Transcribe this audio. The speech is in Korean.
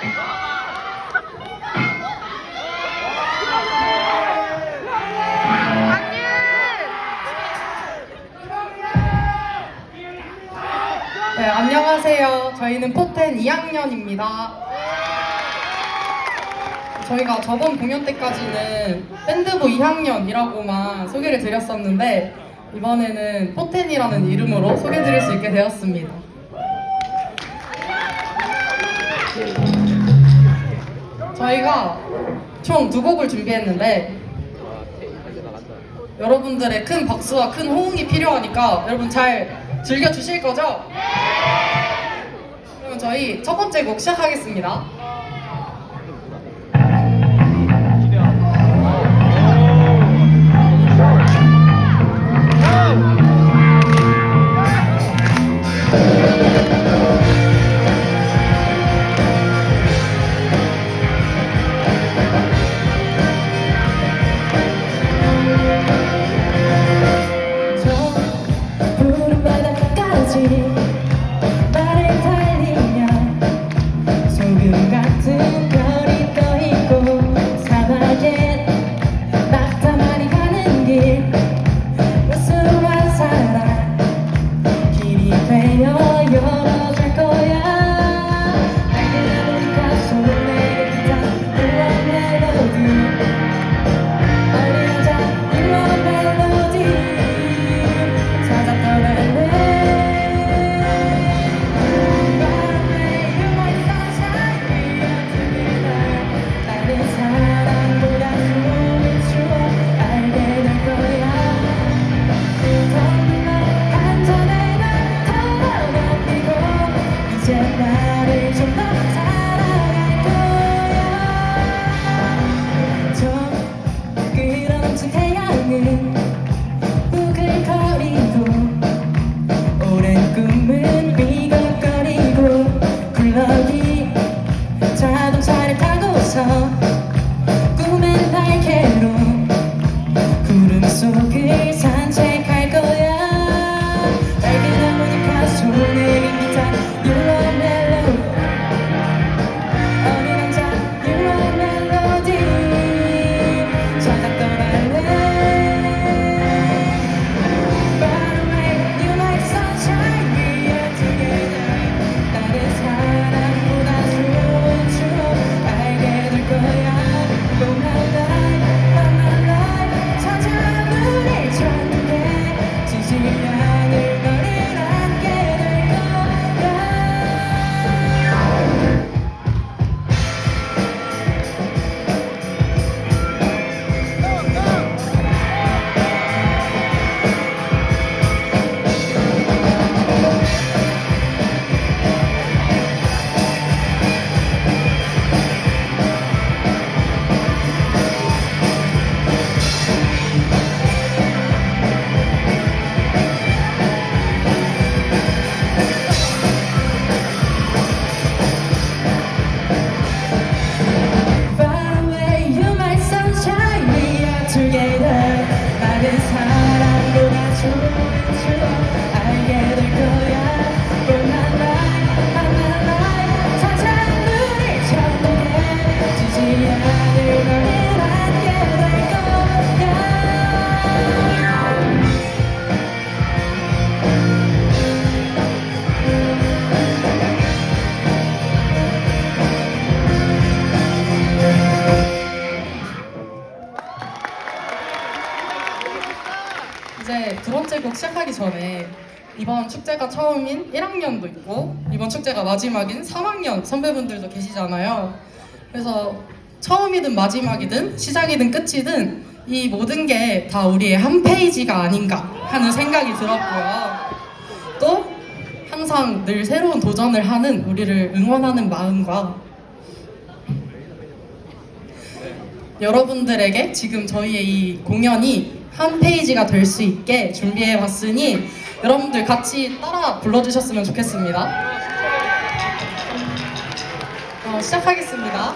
네, 안녕하세요. 저희는 포텐 2학년입니다. 저희가 저번 공연 때까지는 밴드부 2학년이라고만 소개를 드렸었는데 이번에는 포텐이라는 이름으로 소개드릴 수 있게 되었습니다. 저희가 총 두 곡을 준비했는데 여러분들의 큰 박수와 큰 호응이 필요하니까 여러분 잘 즐겨 주실 거죠? 그러면 저희 첫 번째 곡 시작하겠습니다. 사랑보다 좋 이제 두 번째 곡 시작하기 전에 이번 축제가 처음인 1학년도 있고 이번 축제가 마지막인 3학년 선배분들도 계시잖아요. 그래서 처음이든 마지막이든 시작이든 끝이든 이 모든 게 다 우리의 한 페이지가 아닌가 하는 생각이 들었고요. 또 항상 늘 새로운 도전을 하는 우리를 응원하는 마음과 여러분들에게 지금 저희의 이 공연이 한 페이지가 될 수 있게 준비해 봤으니 여러분들 같이 따라 불러주셨으면 좋겠습니다. 어, 시작하겠습니다.